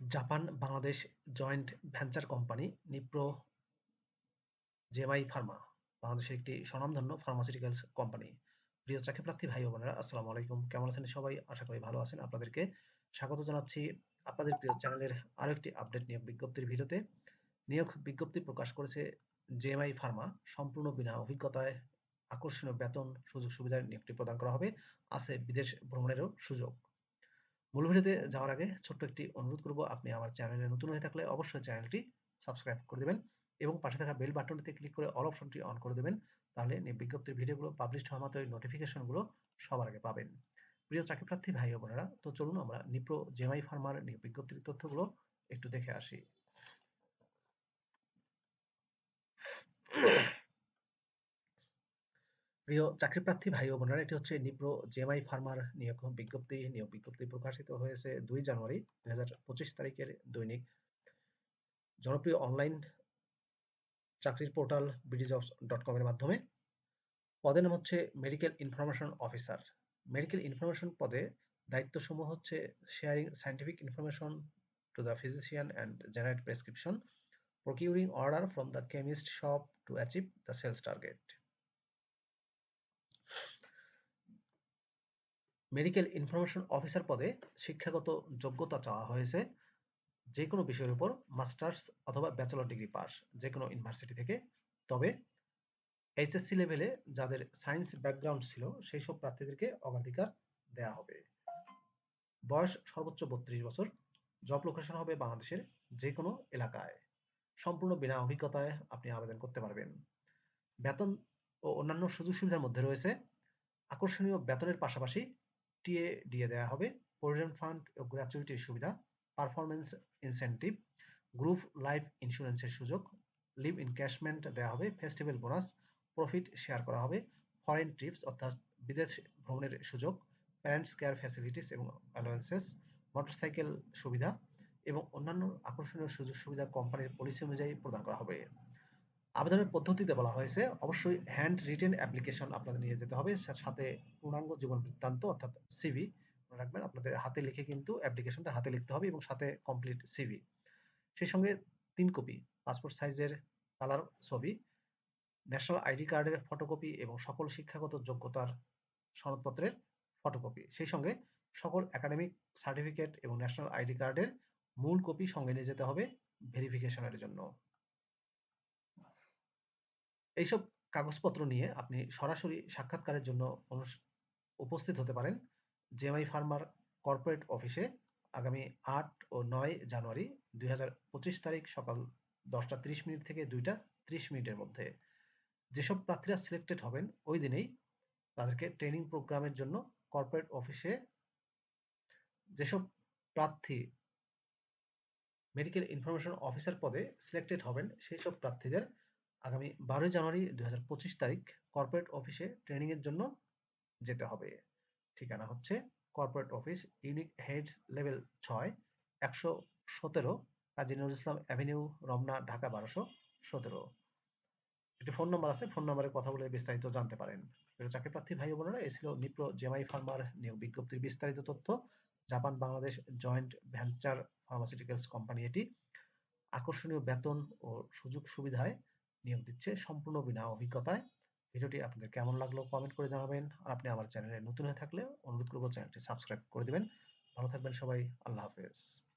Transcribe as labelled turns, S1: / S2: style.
S1: Japan Bangladesh joint venture company Nipro JMI pharma, বাংলাদেশের একটি স্বনামধন্য ফার্মাসিউটিক্যালস কোম্পানি। প্রিয় চাকরি প্রার্থী, ভাই ও বোনেরা, আসসালামু আলাইকুম। কেমন আছেন সবাই? আশা করি ভালো আছেন। আপনাদেরকে স্বাগত জানাচ্ছি আপনাদের প্রিয় চ্যানেলের আরও একটি আপডেট নিয়োগ বিজ্ঞপ্তির ভিডিওতে। নিয়োগ বিজ্ঞপ্তি প্রকাশ করেছে জেএমআই ফার্মা। সম্পূর্ণ বিনা অভিজ্ঞতায় আকর্ষণীয় বেতন সুযোগ সুবিধার নিয়োগটি প্রদান করা হবে। আছে বিদেশ ভ্রমণেরও সুযোগ। মূল ভিডিওতে যাওয়ার আগে ছোট্ট একটি অনুরোধ করব, আপনি আমার চ্যানেলে নতুন হয়ে থাকলে অবশ্যই চ্যানেলটি সাবস্ক্রাইব করে দেবেন এবং পাশে থাকা বেল বাটনটিতে ক্লিক করে অল অপশনটি অন করে দেবেন। তাহলে বিজ্ঞপ্তির ভিডিওগুলো পাবলিশ হওয়া মাত্রই নোটিফিকেশনগুলো সবার আগে পাবেন। প্রিয় চাকরি প্রার্থী ভাই বোনেরা, তো চলুন আমরা নিপ্রো জেমাই ফার্মার বিজ্ঞপ্তির তথ্যগুলো একটু দেখে আসি। প্রিয় চাকরি প্রার্থী ভাই ও বোনেরা, এটি হচ্ছে নিপ্রো জেএমআই ফার্মার নিয়োগ বিজ্ঞপ্তি। নিয়োগ বিজ্ঞপ্তি প্রকাশিত হয়েছে দুই জানুয়ারি দু হাজার পঁচিশ তারিখের দৈনিক। জনপ্রিয় অনলাইন চাকরির পোর্টাল বিডিজবস ডট কমের মাধ্যমে। পদের নাম হচ্ছে medical information officer. Medical information পদে দায়িত্বসমূহ হচ্ছে sharing scientific information to the physician and generate prescription procuring order from the chemist shop to achieve the sales target medical information officer পদে শিক্ষাগত যোগ্যতা চাওয়া হয়েছে। যে কোনো বিষয়ের উপর মাস্টার্স অথবা ব্যাচেলর ডিগ্রি পাস যে কোনো ইউনিভার্সিটি থেকে। তবে এইচএসসি লেভেলে যাদের সায়েন্স ব্যাকগ্রাউন্ড ছিল সেই সব প্রার্থীদেরকে অগ্রাধিকার দেয়া হবে। বয়স সর্বোচ্চ বত্রিশ বছর। জব লোকেশন হবে বাংলাদেশের যে কোনো এলাকায়। সম্পূর্ণ বিনা অভিজ্ঞতায় আপনি আবেদন করতে পারবেন। বেতন ও অন্যান্য সুযোগ সুবিধার মধ্যে রয়েছে। আকর্ষণীয় বেতনের পাশাপাশি টিএ দিয়ে দেওয়া হবে। প্রভিডেন্ট ফান্ড ও গ্র্যাচুইটির সুবিধা পারফরমেন্স ইনসেন্টিভ গ্রুপ লাইফ ইন্স্যুরেন্সের সুযোগ লিভ ইনক্যাশমেন্ট দেওয়া হবে ফেস্টিভ্যাল বোনাস প্রফিট শেয়ার করা হবে ফরেন ট্রিপস অর্থাৎ বিদেশ ভ্রমণের সুযোগ প্যারেন্টস কেয়ার ফ্যাসিলিটিস এবং অ্যালোয়েন্সেস মোটরসাইকেল সুবিধা এবং অন্যান্য আকর্ষণীয় সুযোগ সুবিধা কোম্পানির পলিসি অনুযায়ী প্রদান করা হবে। আবেদনের পদ্ধতিতে বলা হয়েছে, অবশ্যই হ্যান্ড রিটেন অ্যাপ্লিকেশন আপনাদের নিয়ে যেতে হবে। সাথে পূর্ণাঙ্গ জীবন বৃত্তান্ত, অর্থাৎ সিভি রাখবেন, আপনাদের হাতে লিখে কিন্তু অ্যাপ্লিকেশনটা হাতে লিখতে হবে এবং সাথে কমপ্লিট সিভি সেই সঙ্গে তিন কপি পাসপোর্ট সাইজের কালার ছবি ন্যাশনাল আইডি কার্ডের ফটোকপি এবং সকল শিক্ষাগত যোগ্যতার সনদপত্রের ফটোকপি সেই সঙ্গে সকল একাডেমিক সার্টিফিকেট এবং ন্যাশনাল আইডি কার্ডের মূল কপি সঙ্গে নিয়ে যেতে হবে ভেরিফিকেশনের জন্য। এইসব কাগজপত্র নিয়ে আপনি সরাসরি সাক্ষাৎকারের জন্য উপস্থিত হতে পারেন জেএমআই ফার্মার কর্পোরেট অফিসে আগামী আট ও নয় জানুয়ারি দুই তারিখ সকাল দশটা ত্রিশ মিনিট থেকে দুইটা ত্রিশ মিনিটের মধ্যে। যেসব প্রার্থীরা সিলেক্টেড হবেন, ওই দিনেই তাদেরকে ট্রেনিং প্রোগ্রামের জন্য কর্পোরেট অফিসে যেসব প্রার্থী মেডিকেল ইনফরমেশন অফিসার পদে সিলেক্টেড হবেন সেই সব প্রার্থীদের আগামী বারোই জানুয়ারি দুই হাজার পঁচিশ তারিখ কর্পোরেট অফিসে ট্রেনিং এর জন্য যেতে হবে। ঠিকানা হচ্ছে corporate office Unique Heights level ছয়, একশো সতেরো কাজী নজরুল ইসলাম অ্যাভিনিউ রমনা, ঢাকা বারোশো সতেরো। একটি ফোন নাম্বার আছে ফোন নাম্বারে কথা বলে বিস্তারিত জানতে পারেন। চাকরি প্রার্থী ভাই বোনেরা এ ছিল নিপ্রো জেমাই ফার্মার নিয়োগ বিজ্ঞপ্তির বিস্তারিত তথ্য। Japan, Bangladesh joint venture pharmaceuticals company এটি। আকর্ষণীয় বেতন ও সুযোগ সুবিধায় নিয়োগ দিচ্ছে সম্পূর্ণ বিনা অভিজ্ঞতায়। ভিডিওটি আপনাদের কেমন লাগল কমেন্ট করে জানাবেন। আর আপনি আমার চ্যানেলে নতুন হয়ে থাকলে অনুরোধ করব চ্যানেলটি সাবস্ক্রাইব করে দেবেন। ভালো থাকবেন সবাই। আল্লাহ হাফেজ।